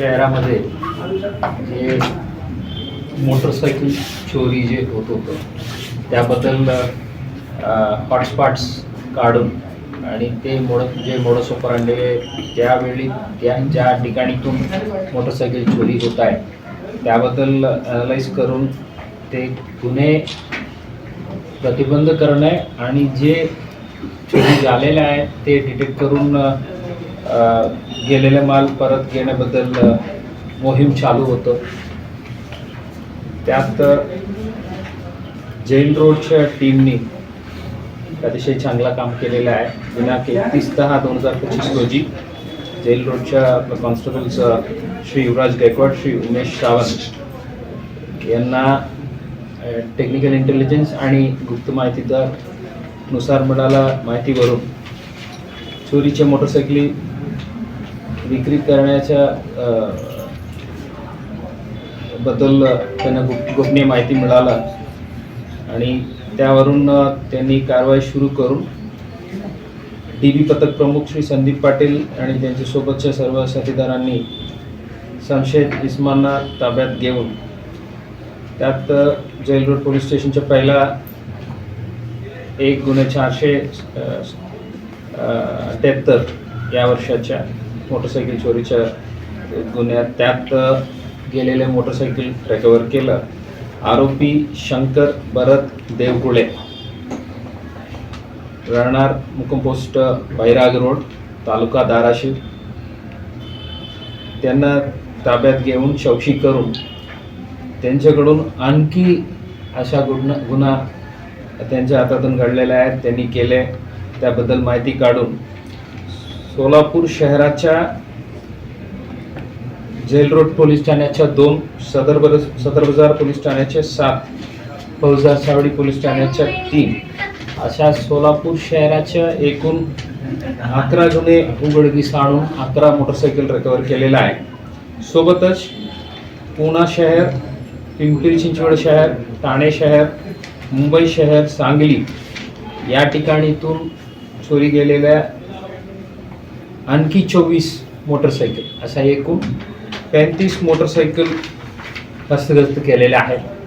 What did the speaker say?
शहरामध्ये जे मोटरसायकल चोरी जे होत होतं त्याबद्दल हॉटस्पॉट्स काढून आणि ते मोड जे मोडस ऑपरांडे त्यावेळी त्या ज्या ठिकाणीतून मोटरसायकल चोरी होत आहे त्याबद्दल अनालाइज करून ते गुन्हे प्रतिबंध करणे आणि जे चोरी झालेले आहे ते डिटेक्ट करून गेलेले माल परत घेण्याबद्दल मोहीम चालू होतं. त्यात जैन रोडच्या टीमनी अतिशय चांगला काम केलेलं आहे. दिनांक एकतीस दहा दोन हजार पच्चीस रोजी जैन रोडच्या कॉन्स्टेबल्स श्री युवराज गायकवाड श्री उमेश सावंत यांना टेक्निकल इंटेलिजन्स आणि गुप्त माहितीदारनुसार मिळाला माहितीवरून. चोरीच्या मोटरसायकली विक्री करण्याच्या बद्दल त्यांना गुप गोपनीय माहिती मिळाला. आणि त्यावरून त्यांनी कारवाई सुरू करून डी बी पथक प्रमुख श्री संदीप पाटील आणि त्यांच्यासोबतच्या सर्व साथीदारांनी संशयित इस्मांना ताब्यात घेऊन त्यात जैल रोड पोलीस स्टेशनच्या पहिला एक गुन्हे चारशे अठ्याहत्तर या वर्षाच्या मोटरसायकल चोरीच्या गुन्ह्यात त्यात गेलेले मोटरसायकल रिकवर केलं. आरोपी शंकर भरत देवकुळे. राहणार मुक्काम पोस्ट बैराग रोड तालुका धाराशिव. त्यांना ताब्यात घेऊन चौकशी करून त्यांच्याकडून आणखी अशा गुन्हा गुन्हा त्यांच्या हातातून घडलेल्या आहेत. त्यांनी केले. त्याबद्दल माहिती काढून सोलापूर शहराच्या जेल रोड पोलीस ठाण्याच्या दोन सदर बर सदर बाजार पोलीस ठाण्याचे सात फौजदार सावडी पोलीस ठाण्याच्या तीन. अशा सोलापूर शहराच्या एकूण अकरा गुन्हे उघडकीस आणून अकरा मोटरसायकल रिकवर केलेला आहे. सोबतच पुणा शहर पिंपरी चिंचवड शहर ठाणे शहर मुंबई शहर सांगली या ठिकाणीतून चोरी गेलेल्या आणखी चोवीस मोटरसायकल अशा एकूण पैंतीस मोटरसायकल हस्तगस्त केलेल्या आहेत.